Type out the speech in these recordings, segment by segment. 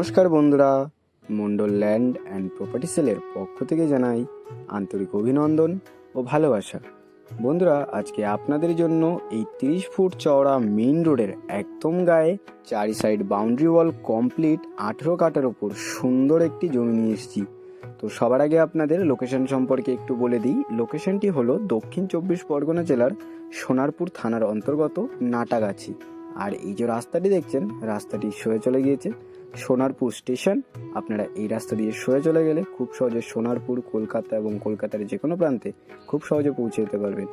নমস্কার বন্ধুরা, Mondal land and property সেলের পক্ষ থেকে জানাই আন্তরিক অভিনন্দন ও ভালোবাসা। বন্ধুরা, আজকে আপনাদের জন্য এই তিরিশ ফুট চওড়া মেইন রোডের একদম গায়ে চারি সাইড বাউন্ডারি ওয়াল কমপ্লিট আঠেরো কাটার ওপর সুন্দর একটি জমি নিয়ে এসেছি। তো সবার আগে আপনাদের লোকেশন সম্পর্কে একটু বলে দিই। লোকেশনটি হলো দক্ষিণ চব্বিশ পরগনা জেলার সোনারপুর থানার অন্তর্গত নাটাগাছি। আর এই যে রাস্তাটি দেখছেন, রাস্তাটি সয়ে চলে গিয়েছে। সোনারপুর স্টেশন। আপনারা এই রাস্তা দিয়ে সরে চলে গেলে খুব সহজে সোনারপুর, কলকাতা এবং কলকাতার যে কোনো প্রান্তে খুব সহজে পৌঁছে যেতে পারবেন।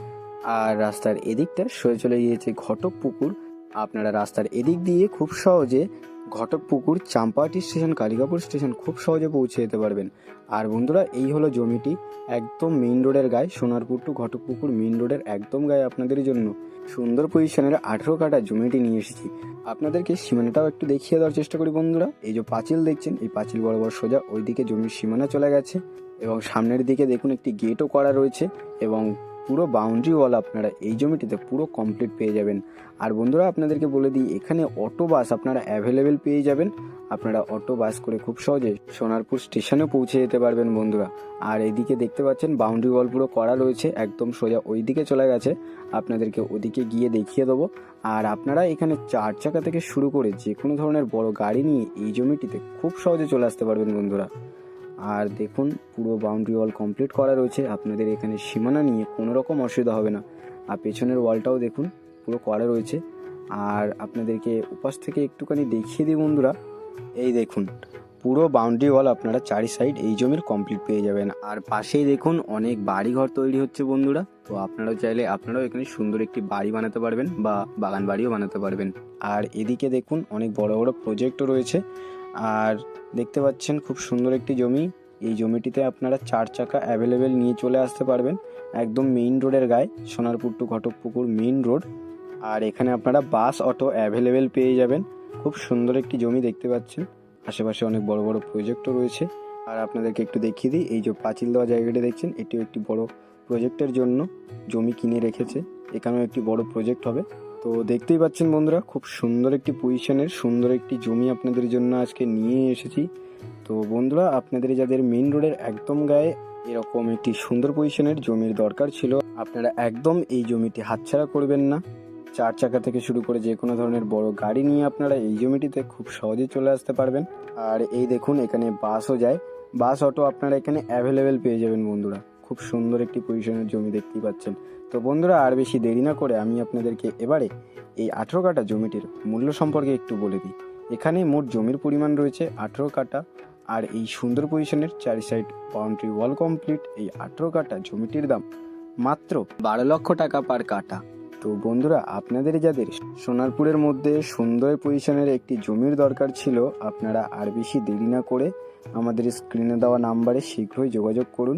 আর রাস্তার এদিকটা সরে চলে গিয়েছে ঘটক পুকুর আপনারা রাস্তার এদিক দিয়ে খুব সহজে ঘটক পুকুর চাম্পাহাটি স্টেশন, কালিকাপুর স্টেশন খুব সহজে পৌঁছে যেতে পারবেন। আর বন্ধুরা, এই হলো জমিটি, একদম মেইন রোডের গায়ে, সোনারপুর টু ঘটক পুকুর মেইন রোডের একদম গায়ে আপনাদের জন্য। সুন্দর পজিশনের আঠেরো কাটা জমিটি নিয়ে এসেছি। আপনাদেরকে সীমানাটাও একটু দেখিয়ে দেওয়ার চেষ্টা করি বন্ধুরা। এই যে পাঁচিল দেখছেন, এই পাঁচিল বরাবর সোজা ওইদিকে জমির সীমানা চলে গেছে। এবং সামনের দিকে দেখুন একটি গেটও করা রয়েছে। এবং পুরো বাউন্ডারি ওয়াল আপনারা এই জমিটিতে পুরো কমপ্লিট পেয়ে যাবেন। আর বন্ধুরা, আপনাদেরকে বলে দিই, এখানে অটো বাস আপনারা অ্যাভেলেবেল পেয়ে যাবেন। আপনারা অটো বাস করে খুব সহজে সোনারপুর স্টেশনে পৌঁছে যেতে পারবেন বন্ধুরা। আর এইদিকে দেখতে পাচ্ছেন বাউন্ডারি ওয়াল পুরো করা রয়েছে, একদম সোজা ওই দিকে চলে গেছে। আপনাদেরকে ওদিকে গিয়ে দেখিয়ে দেবো। আর আপনারা এখানে চার চাকা থেকে শুরু করে যে কোনো ধরনের বড় গাড়ি নিয়ে এই জমিটিতে খুব সহজে চলে আসতে পারবেন বন্ধুরা। আর দেখুন, পুরো বাউন্ডারি ওয়াল কমপ্লিট করা রয়েছে। আপনাদের এখানে সীমানা নিয়ে কোনো রকম অসুবিধা হবে না। আর পেছনের ওয়ালটাও দেখুন, পুরো করা রয়েছে। আর আপনাদেরকে উপাস থেকে একটুখানি দেখিয়ে দিই বন্ধুরা। এই দেখুন, পুরো বাউন্ডারি ওয়াল আপনারা চারি সাইড এই জমির কমপ্লিট পেয়ে যাবেন। আর পাশেই দেখুন, অনেক বাড়ি ঘর তৈরি হচ্ছে বন্ধুরা। তো আপনারাও চাইলে, আপনারাও এখানে সুন্দর একটি বাড়ি বানাতে পারবেন বা বাগান বাড়িও বানাতে পারবেন। আর এদিকে দেখুন, অনেক বড় বড় প্রজেক্টও রয়েছে। আর দেখতে পাচ্ছেন খুব সুন্দর একটি জমি। এই জমিটিতে আপনারা চার চাকা অ্যাভেলেবেল নিয়ে চলে আসতে পারবেন। একদম মেইন রোডের গায়ে, Sonarpur to Ghatakpukur main road আর এখানে আপনারা বাস, অটো অ্যাভেলেবেল পেয়ে যাবেন। খুব সুন্দর একটি জমি দেখতে পাচ্ছেন। আশেপাশে অনেক বড় বড় প্রজেক্টও রয়েছে। আর আপনাদেরকে একটু দেখিয়ে দিই, এই যে পাঁচিল দেওয়া জায়গাটি দেখছেন, এটিও একটি বড় প্রজেক্টের জন্য জমি কিনে রেখেছে। এখানেও একটি বড় প্রজেক্ট হবে। তো দেখতেই পাচ্ছেন বন্ধুরা, খুব সুন্দর একটি পজিশনের সুন্দর একটি জমি আপনাদের জন্য আজকে নিয়ে এসেছি। তো বন্ধুরা, আপনাদের যাদের মেন রোডের একদম গায়ে এরকম একটি সুন্দর পজিশনের জমির দরকার ছিল, আপনারা একদম এই জমিটি হাতছাড়া করবেন না। চার চাকা থেকে শুরু করে যে কোনো ধরনের বড় গাড়ি নিয়ে আপনারা এই জমিটিতে খুব সহজে চলে আসতে পারবেন। আর এই দেখুন, এখানে বাসও যায়। বাস অটো আপনারা এখানে অ্যাভেলেবেল পেয়ে যাবেন বন্ধুরা। খুব সুন্দর একটি পজিশনের জমি দেখতেই পাচ্ছেন। তো বন্ধুরা, আর বেশি দেরি না করে আমি আপনাদেরকে এবারে এই আঠেরো কাটা জমিটির মূল্য সম্পর্কে একটু বলে দিই। এখানে মোট জমির পরিমাণ রয়েছে আঠেরো কাটা আর এই সুন্দর পজিশনের চারি সাইড বাউন্ডারি ওয়াল কমপ্লিট এই আঠেরো কাটা জমিটির দাম মাত্র বারো লক্ষ টাকা পার কাটা তো বন্ধুরা, আপনাদের যাদের সোনারপুরের মধ্যে সুন্দর পজিশনের একটি জমির দরকার ছিল, আপনারা আর বেশি দেরি না করে আমাদের স্ক্রিনে দেওয়া নাম্বারে শীঘ্রই যোগাযোগ করুন।